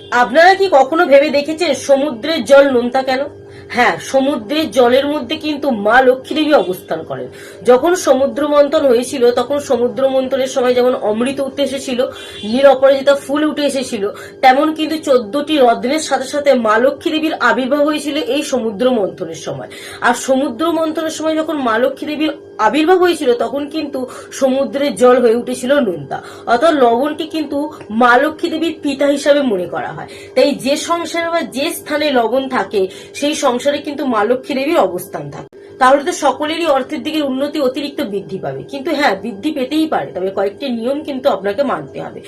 আপনারা কি কখনো ভেবে দেখেছেন সমুদ্রের জল নোনতা কেন? হ্যাঁ সমুদ্রের জলের মধ্যে কিন্তু মা লক্ষ্মী দেবী অবস্থান করেন। যখন সমুদ্র মন্থন হয়েছিল, তখন সমুদ্র মন্থনের সময় যেমন অমৃত উঠে এসেছিল, নীল অপরাজিতা ফুল উঠে এসেছিল, তেমন কিন্তু চোদ্দটি রত্নের সাথে সাথে মা লক্ষ্মী দেবীর আবির্ভাব হয়েছিল এই সমুদ্র মন্থনের সময়। আর সমুদ্র মন্থনের সময় যখন মা লক্ষ্মী দেবীর আবির্ভাব হয়েছিল, তখন কিন্তু সমুদ্রের জল হয়ে উঠেছিল নোনতা অর্থাৎ লবণকে কিন্তু মা লক্ষ্মী দেবীর পিতা হিসাবে মনে করা হয়। তাই যে সংসারে বা যে স্থানে লবণ থাকে, সেই সংসারে কিন্তু মা লক্ষ্মী দেবীর অবস্থান থাকে। তাহলে তো সকলেরই অর্থের দিকে উন্নতি অতিরিক্ত বৃদ্ধি পাবে। কিন্তু হ্যাঁ বৃদ্ধি পেতেই পারে, তবে কয়েকটি নিয়ম কিন্তু আপনাকে মানতে হবে।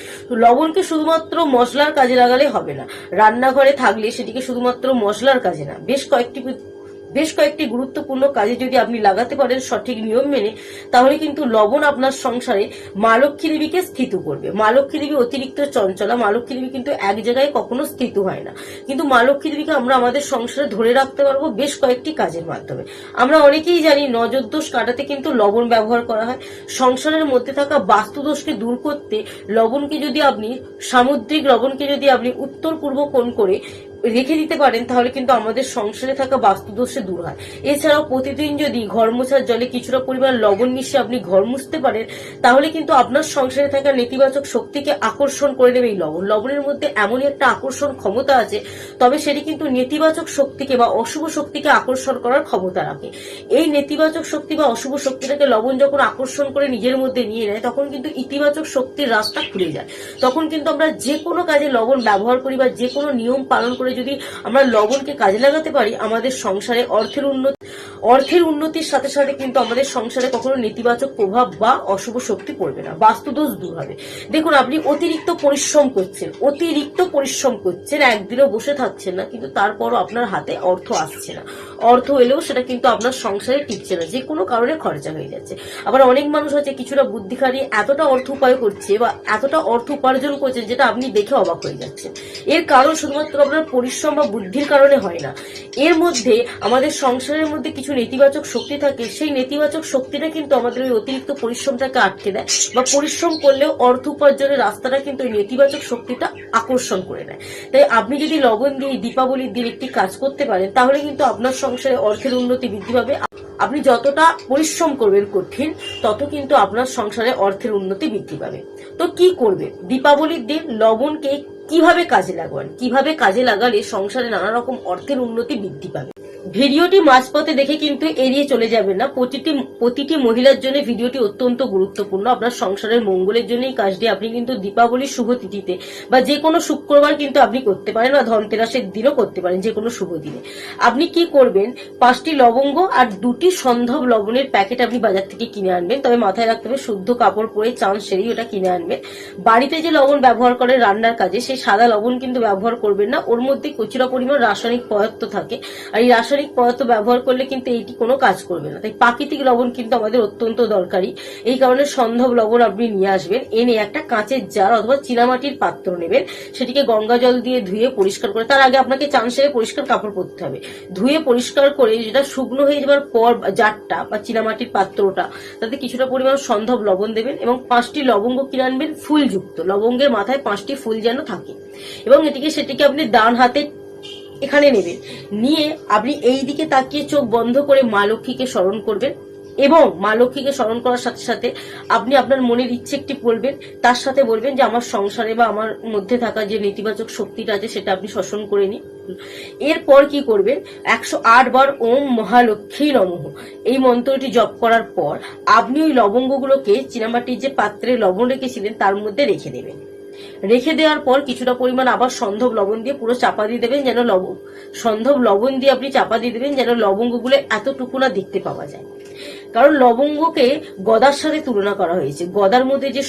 লবণকে শুধুমাত্র মশলার কাজে লাগালে হবে না। রান্নাঘরে থাকলে সেটিকে শুধুমাত্র মশলার কাজে না, বেশ কয়েকটি বেশ কয়েকটি গুরুত্বপূর্ণ কাজে যদি আপনি লাগাতে পারেন সঠিক নিয়ম মেনে, তাহলে কিন্তু লবণ আপনার সংসারে মা লক্ষ্মী দেবীকে স্থিত করবে। মা লক্ষ্মী দেবী অতিরিক্ত চঞ্চলা, মা লক্ষ্মী দেবী কিন্তু এক জায়গায় কখনো স্থিত হয় না। কিন্তু মা লক্ষ্মী দেবীকে আমরা আমাদের সংসারে ধরে রাখতে পারব বেশ কয়েকটি কাজের মাধ্যমে। আমরা অনেকেই জানি নজর দোষ কাটাতে কিন্তু লবণ ব্যবহার করা হয়। সংসারের মধ্যে থাকা বাস্তু দোষকে দূর করতে লবণকে যদি আপনি, সামুদ্রিক লবণকে যদি আপনি উত্তর পূর্ব কোণ করে রেখে দিতে পারেন, তাহলে কিন্তু আমাদের সংসারে থাকা বাস্তুদোষে দূর হয়। এছাড়াও প্রতিদিন যদি ঘর মোছার জলে কিছুটা পরিমাণ লবণ মিশিয়ে আপনি ঘর মুছতে পারেন, তাহলে কিন্তু আপনার সংসারে থাকা নেতিবাচক শক্তিকে আকর্ষণ করে নেবে এই লবণ। লবণের মধ্যে এমনই একটা আকর্ষণ ক্ষমতা আছে, তবে সেটি কিন্তু নেতিবাচক শক্তিকে বা অশুভ শক্তিকে আকর্ষণ করার ক্ষমতা রাখে। এই নেতিবাচক শক্তি বা অশুভ শক্তিটাকে লবণ যখন আকর্ষণ করে নিজের মধ্যে নিয়ে নেয়, তখন কিন্তু ইতিবাচক শক্তির রাস্তা খুলে যায়। তখন কিন্তু আমরা যে কোনো কাজে লবণ ব্যবহার করি বা যে কোনো নিয়ম পালন যদি আমরা লবণকে কাজে লাগাতে পারি, আমাদের সংসারে অর্থের উন্নতি, অর্থের উন্নতির সাথে সাথে কিন্তু আমাদের সংসারে কখনো নেতিবাচক প্রভাব বা অশুভ শক্তি পড়বে না, বাস্তুদোষ দূর হবে। দেখুন, আপনি অতিরিক্ত পরিশ্রম করছেন, অতিরিক্ত পরিশ্রম করছেন, একদিনও বসে থাকছেন না, কিন্তু তারপরও আপনার হাতে অর্থ আসছে না। অর্থ এলেও সেটা কিন্তু আপনার সংসারে টিকছে না, যে কোনো কারণে খরচা হয়ে যাচ্ছে। আবার অনেক মানুষ আছে, কিছুটা বুদ্ধি এতটা অর্থ উপায় করছে বা এতটা অর্থ উপার্জন করছে যেটা আপনি দেখে অবাক হয়ে যাচ্ছেন। এর কারণ শুধুমাত্র আপনার পরিশ্রম বা বুদ্ধির কারণে হয় না। এর মধ্যে আমাদের সংসারের মধ্যে কিছু নেতিবাচক শক্তি থাকে, সেই নেতিবাচক শক্তিটা কিন্তু আমাদের ওই অতিরিক্ত পরিশ্রমটাকে আটকে দেয় বা পরিশ্রম করলেও অর্থ উপার্জনের রাস্তাটা কিন্তু ওই নেতিবাচক শক্তিটা আকর্ষণ করে নেয়। তাই আপনি যদি লবণ দিয়ে দীপাবলির দিন একটি কাজ করতে পারেন, তাহলে কিন্তু আপনার সংসারে অর্থের উন্নতি বৃদ্ধি পাবে। আপনি যতটা পরিশ্রম করবেন কঠিন, তত কিন্তু আপনার সংসারে অর্থের উন্নতি বৃদ্ধি পাবে। তো কি করবে? দীপাবলির দিন লবণকে কীভাবে কাজে লাগান? কীভাবে কাজে লাগালে সংসারে নানা রকম অর্থের উন্নতি বৃদ্ধি পাবে? ভিডিওটি মাঝপথে দেখে কিন্তু এড়িয়ে চলে যাবেন না। প্রতিটি প্রতিটি মহিলার জন্য ভিডিওটি অত্যন্ত গুরুত্বপূর্ণ। আপনার সংসারের মঙ্গলের জন্য এই কাজটি। আপনি কিন্তু দীপাবলির শুভ তিথিতে বা যে কোনো শুক্রবার কিন্তু আপনি করতে পারেন বা ধনতেরাসের দিনও করতে পারেন যে কোনো শুভ দিনে। আপনি কি করবেন? পাঁচটি লবঙ্গ আর দুটি সন্ধব লবণের প্যাকেট আপনি বাজার থেকে কিনে আনবেন। তবে মাথায় রাখতে হবে, শুদ্ধ কাপড় পরে চান সেরেই ওটা কিনে আনবেন। বাড়িতে যে লবণ ব্যবহার করে রান্নার কাজে সেই সাদা লবণ কিন্তু ব্যবহার করবেন না। ওর মধ্যে প্রচুর পরিমাণ রাসায়নিক পদার্থ থাকে। আর এই রাসায়নিক পদার্থ ব্যবহার করলে কিন্তু এইটি কোনো কাজ করবে না। তাই প্রাকৃতিক লবণ কিন্তু আমাদের অত্যন্ত দরকারি। এই কারণে সন্ধব লবণ আপনি নিয়ে আসবেন, এনে একটা কাঁচের জার অথবা চীনামাটির পাত্র নেবেন। সেটিকে গঙ্গা জল দিয়ে ধুয়ে পরিষ্কার করে, তার আগে আপনাকে চান সেরে পরিষ্কার কাপড় পরতে হবে। ধুয়ে পরিষ্কার করে যেটা শুকনো হয়ে যাবার পর জারটা বা চীনামাটির পাত্রটা, তাতে কিছুটা পরিমাণ সন্ধব লবণ দেবেন এবং পাঁচটি লবঙ্গ কিনে আনবেন ফুলযুক্ত। লবঙ্গের মাথায় পাঁচটি ফুল যেন থাকে। এবং এটিকে, সেটিকে আপনি ডান হাতে এখানে নেবেন নিয়ে আপনি এই দিকে তাকিয়ে চোখ বন্ধ করে মা লক্ষ্মীকে স্মরণ করবেন এবং মা লক্ষ্মীকে স্মরণ করার সাথে সাথে আপনি আপনার মনের ইচ্ছে একটি বলবেন, তার সাথে বলবেন যে আমার সংসারে বা আমার মধ্যে থাকা যে নেতিবাচক শক্তিটা আছে সেটা আপনি শোষণ করে নিন। এরপর কি করবেন? একশো আট বার ওম মহালক্ষ্মী নমঃ। এই মন্ত্রটি জপ করার পর আপনি ওই লবঙ্গগুলোকে, চীনামাটির যে পাত্রে লবণ রেখেছিলেন, তার মধ্যে রেখে দেবেন। রেখে দেওয়ার পর কিছুটা পরিমাণ আবার সন্ধব লবণ দিয়ে পুরো চাপা দিয়ে দেবেন যেন লবণ সন্ধব লবণ দিয়ে আপনি চাপা দিয়ে দেবেন যেন লবঙ্গগুলো এতটুকু না দেখতে পাওয়া যায়। কারণ লবঙ্গকে গদার সাথে তুলনা করা হয়েছে। গদার মধ্যে যে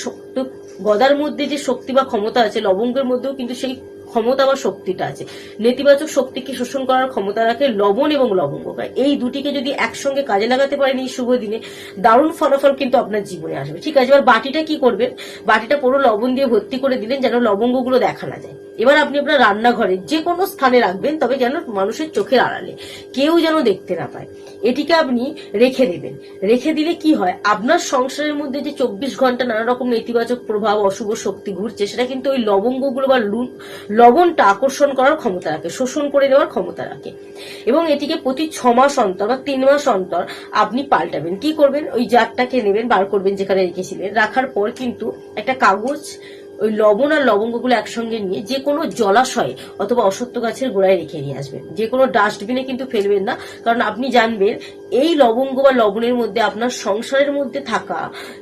গদার মধ্যে যে শক্তি বা ক্ষমতা আছে, লবঙ্গের মধ্যেও কিন্তু সেই ক্ষমতা বা শক্তিটা আছে। নেতিবাচক শক্তিকে শোষণ করার ক্ষমতা রাখে? লবণ এবং লবঙ্গ। এই দুটিকে যদি একসঙ্গে কাজে লাগাতে পারেন এই শুভ দিনে, দারুণ ফলাফল কিন্তু আপনার জীবনে আসবে। ঠিক আছে, এবার বাটিটা কি করবেন? বাটিটা পুরো লবণ দিয়ে ভর্তি করে দিলেন যেন লবঙ্গগুলো দেখা না যায়। এবার আপনি আপনার রান্নাঘরে যে কোনো স্থানে রাখবেন, তবে যেন মানুষের চোখের আড়ালে কেউ যেন দেখতে না পায়। এটিকে আপনি রেখে দেবেন। রেখে দিলে কি হয়? আপনার সংসারের মধ্যে যে চব্বিশ ঘণ্টা নানা রকম নেতিবাচক প্রভাব, অশুভ শক্তি ঘুরছে, সেটা কিন্তু ওই লবঙ্গগুলো বা লু- লবণটা আকর্ষণ করার ক্ষমতা রাখে, শোষণ করে নেওয়ার ক্ষমতা রাখে। এবং এটিকে প্রতি ছ মাস অন্তর বা তিন মাস অন্তর আপনি পাল্টাবেন। কি করবেন? ওই জারটাকে নেবেন, বার করবেন যেখানে রেখেছিলেন। রাখার পর কিন্তু একটা কাগজ ওই লবণ আর লবঙ্গগুলো একসঙ্গে নিয়ে যে কোনো জলাশয়ে অথবা অসত্য গাছের গোড়ায় রেখে নিয়ে আসবেন। যে কোনো ডাস্টবিনে কিন্তু ফেলবেন না, কারণ আপনি জানবেন এই লবঙ্গ বা লবণের মধ্যে আপনার সংসারের মধ্যে থাকা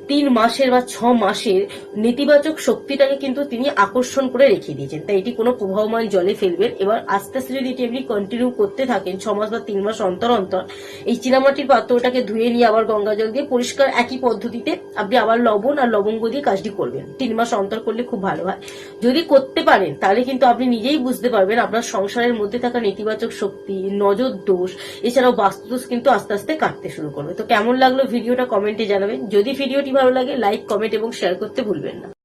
তিন মাসের বা ছ মাসের নেতিবাচক শক্তিটাকে কিন্তু তিনি আকর্ষণ করে রেখে দিয়েছেন। তাই এটি কোনো প্রবাহমান জলে ফেলবেন। এবার আস্তে আস্তে যদি এটি আপনি কন্টিনিউ করতে থাকেন ছ মাস বা তিন মাস অন্তর অন্তর, এই চীনামাটির পাত্রটাকে ধুয়ে নিয়ে আবার গঙ্গা জল দিয়ে পরিষ্কার একই পদ্ধতিতে আপনি আবার লবণ আর লবঙ্গ দিয়ে কাজটি করবেন। তিন মাস অন্তর করলে খুব ভালো হয়। যদি করতে পারেন, তাহলে কিন্তু আপনি নিজেই বুঝতে পারবেন আপনার সংসারের মধ্যে থাকা নেতিবাচক শক্তি, নজর দোষ, এছাড়াও বাস্তুদোষ কিন্তু আস্তে আস্তে কাটতে শুরু করবে। তো কেমন লাগল ভিডিওটা কমেন্টে জানাবেন। যদি ভিডিওটি ভালো লাগে, লাইক, কমেন্ট এবং শেয়ার করতে ভুলবেন না।